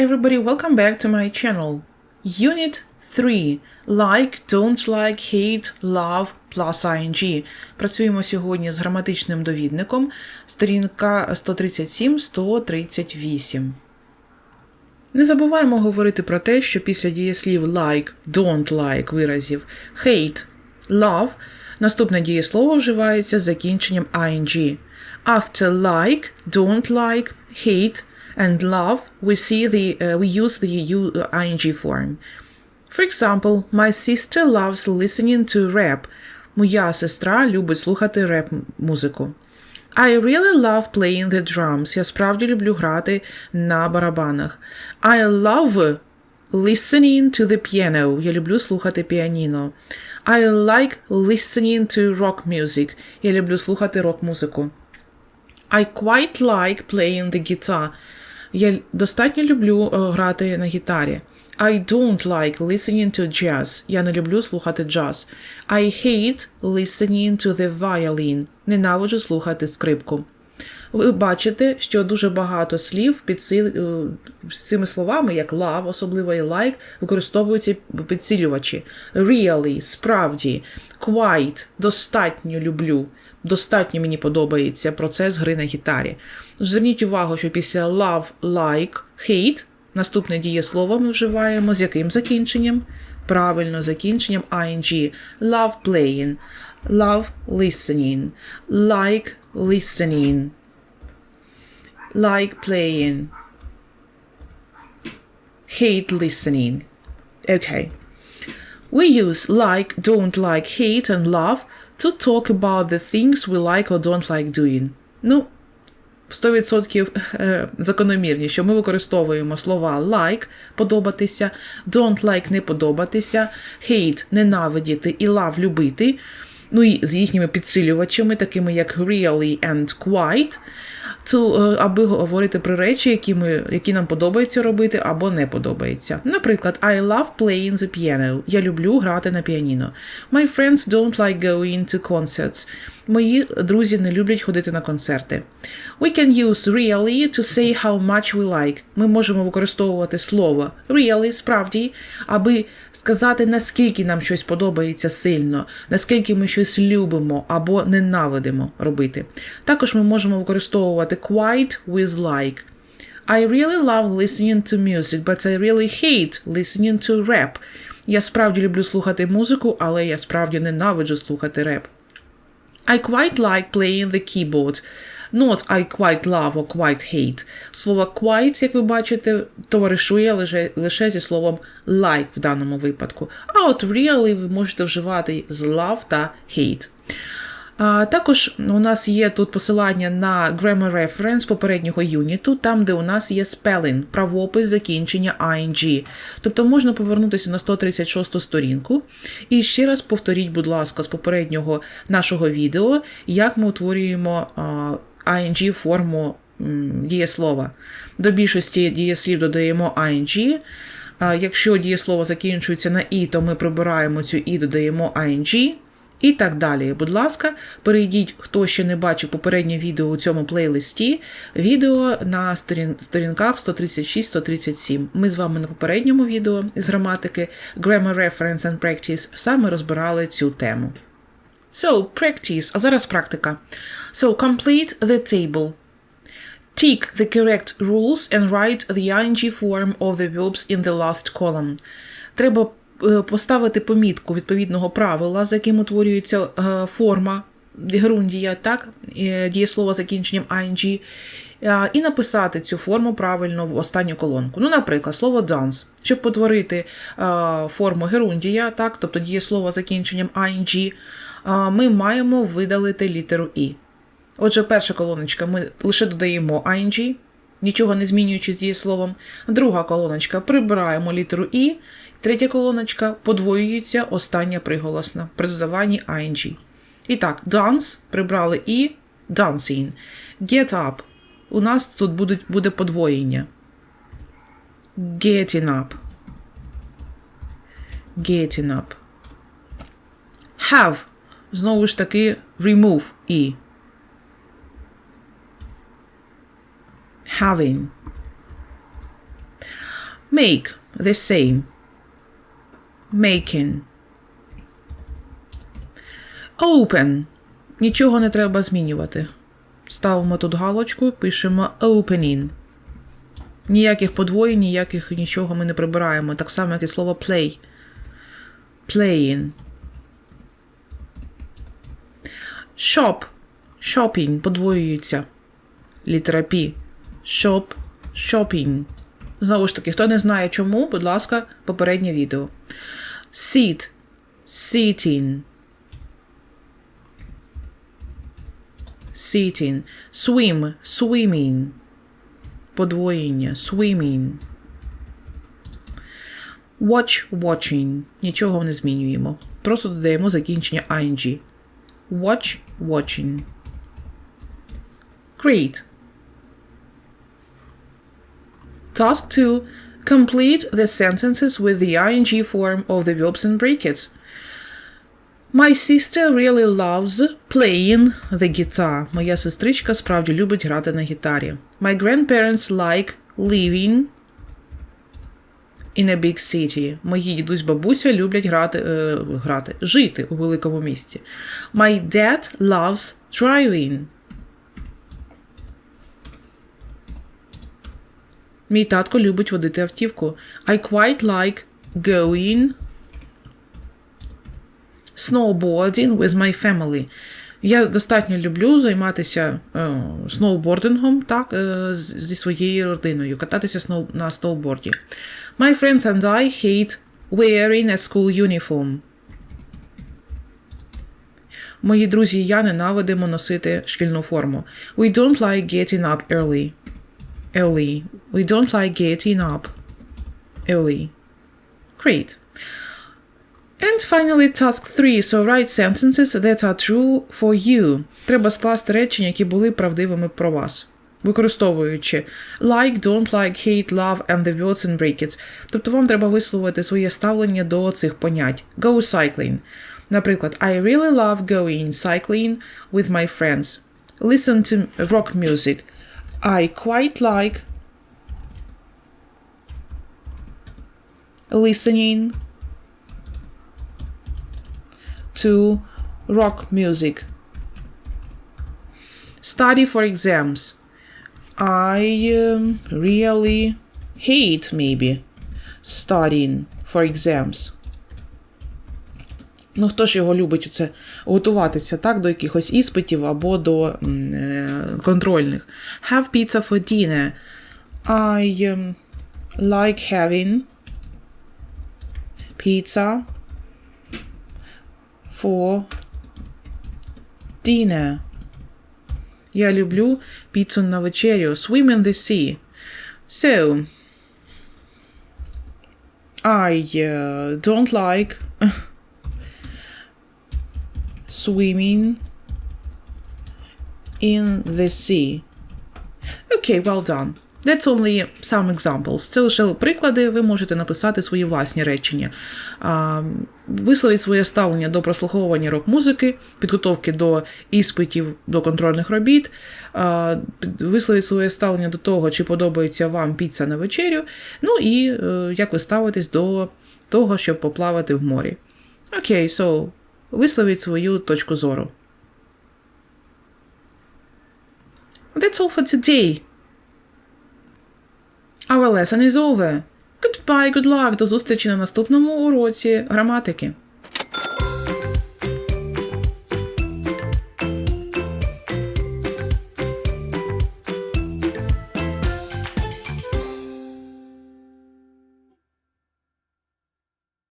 everybody, welcome back to my channel. Unit 3. Like, don't like, hate, love plus ing. Працюємо сьогодні з граматичним довідником, сторінка 137-138. Не забуваємо говорити про те, що після дієслів like, don't like виразів hate, love наступне дієслово вживається з закінченням ing. After like, don't like, hate and love, we see the uh, we use the u, uh, ing form. For example, my sister loves listening to rap. Моя сестра любить слухати реп музику. I really love playing the drums. Я справді люблю грати на барабанах. I love listening to the piano. Я люблю слухати піаніно. I like listening to rock music. Я люблю слухати рок-музику. I quite like playing the guitar. Я достатньо люблю е, грати на гітарі. I don't like listening to jazz. Я не люблю слухати джаз. I hate listening to the violin. Ненавиджу слухати скрипку. Ви бачите, що дуже багато слів підсил... е, цими словами, як love, особливо і like, використовуються підсилювачі. Really, справді, quite, достатньо люблю. Достатньо мені подобається процес гри на гітарі. Зверніть увагу, що після love, like, hate наступне дієслово ми вживаємо з яким закінченням? Правильно, закінченням ing. Love playing, love listening, like listening, like playing, hate listening. Okay. We use like, don't like, hate, and love to talk about the things we like or don't like doing. Ну, 100% е, закономірні, що ми використовуємо слова like подобатися, don't like не подобатися, hate ненавидіти і love любити. Ну і з їхніми підсилювачами, такими як really and quite, аби говорити про речі, які ми, які нам подобається робити або не подобається. Наприклад, I love playing the piano. Я люблю грати на піаніно. My friends don't like going to concerts. Мої друзі не люблять ходити на концерти. We can use really to say how much we like. Ми можемо використовувати слово really, справді, аби сказати, наскільки нам щось подобається сильно, наскільки ми щось любимо або ненавидимо робити. Також ми можемо використовувати quite with like. I really love listening to music, but I really hate listening to rap. Я справді люблю слухати музику, але я справді ненавиджу слухати реп. I quite like playing the keyboard. Not I quite love or quite hate. Слово quite, як ви бачите, товаришує лише, лише зі словом like в даному випадку. А от really ви можете вживати з love та hate. Також у нас є тут посилання на Grammar Reference попереднього юніту, там, де у нас є spelling, правопис закінчення ING. Тобто можна повернутися на 136 сторінку. І ще раз повторіть, будь ласка, з попереднього нашого відео, як ми утворюємо ING форму дієслова. До більшості дієслів додаємо ING. Якщо дієслово закінчується на І, то ми прибираємо цю І, додаємо ING. І так далі. Будь ласка, перейдіть, хто ще не бачив попереднє відео у цьому плейлисті, відео на сторін, сторінках 136-137. Ми з вами на попередньому відео з граматики Grammar Reference and Practice саме розбирали цю тему. So, practice, а зараз практика. So, complete the table. Tick the correct rules and write the ing form of the verbs in the last column. Треба поставити помітку відповідного правила, за яким утворюється форма герундія, так, дієслова закінченням ing, і написати цю форму правильно в останню колонку. Ну, наприклад, слово dance. Щоб потворити форму герундія, так, тобто дієслова закінченням ing, ми маємо видалити літеру І. Отже, перша колоночка ми лише додаємо ing, нічого не змінюючи з дієсловом. Друга колоночка прибираємо літеру І. Третя колоночка подвоюється остання приголосна при додаванні ing. І так, dance прибрали і dancing. Get up. У нас тут буде, буде подвоєння. Getting up. Getting up. Have. Знову ж таки, remove і. Having. Make the same. Making. Open. Нічого не треба змінювати. Ставимо тут галочку, пишемо opening. Ніяких подвоєнь, ніяких нічого ми не прибираємо. Так само, як і слово play. Playing. Shop. Shopping подвоюється. Літера P. Shop. Shopping. Знову ж таки, хто не знає чому, будь ласка, попереднє відео. Sit. Sitting. Sitting. Swim. Swimming. Подвоєння. Swimming. Watch. Watching. Нічого не змінюємо. Просто додаємо закінчення ing. Watch. Watching. Great. Task 2. Complete the sentences with the ing form of the verbs in brackets. My sister really loves playing the guitar. Моя сестричка справді любить грати на гітарі. My grandparents like living in a big city. Мої дідусь бабуся люблять грати, е, грати, жити у великому місті. My dad loves driving. Мій татко любить водити автівку. I quite like going snowboarding with my family. Я достатньо люблю займатися е, сноубордингом так, е, зі своєю родиною, кататися сноу, на сноуборді. My friends and I hate wearing a school uniform. Мої друзі і я ненавидимо носити шкільну форму. We don't like getting up early. Early. We don't like getting up early. Great. And finally, task 3. So write sentences that are true for you. Треба скласти речення, які були правдивими про вас. Використовуючи like, don't like, hate, love and the words in brackets. Тобто вам треба висловити своє ставлення до цих понять. Go cycling. Наприклад, I really love going cycling with my friends. Listen to rock music. I quite like listening to rock music. Study for exams. I um, really hate maybe studying for exams. Ну, хто ж його любить оце готуватися так, до якихось іспитів або до е, контрольних. Have pizza for dinner. I um, like having pizza for dinner. Я люблю піцу на вечерю. Swim in the sea. So, I uh, don't like swimming in the sea. Okay, well done. That's only some examples. Це лише приклади, ви можете написати свої власні речення. Висловіть своє ставлення до прослуховування рок-музики, підготовки до іспитів, до контрольних робіт, висловіть своє ставлення до того, чи подобається вам піца на вечерю, ну і е, як ви ставитесь до того, щоб поплавати в морі. Окей, so, висловіть свою точку зору. That's all for today. Our lesson is over. Goodbye, good luck. До зустрічі на наступному уроці граматики.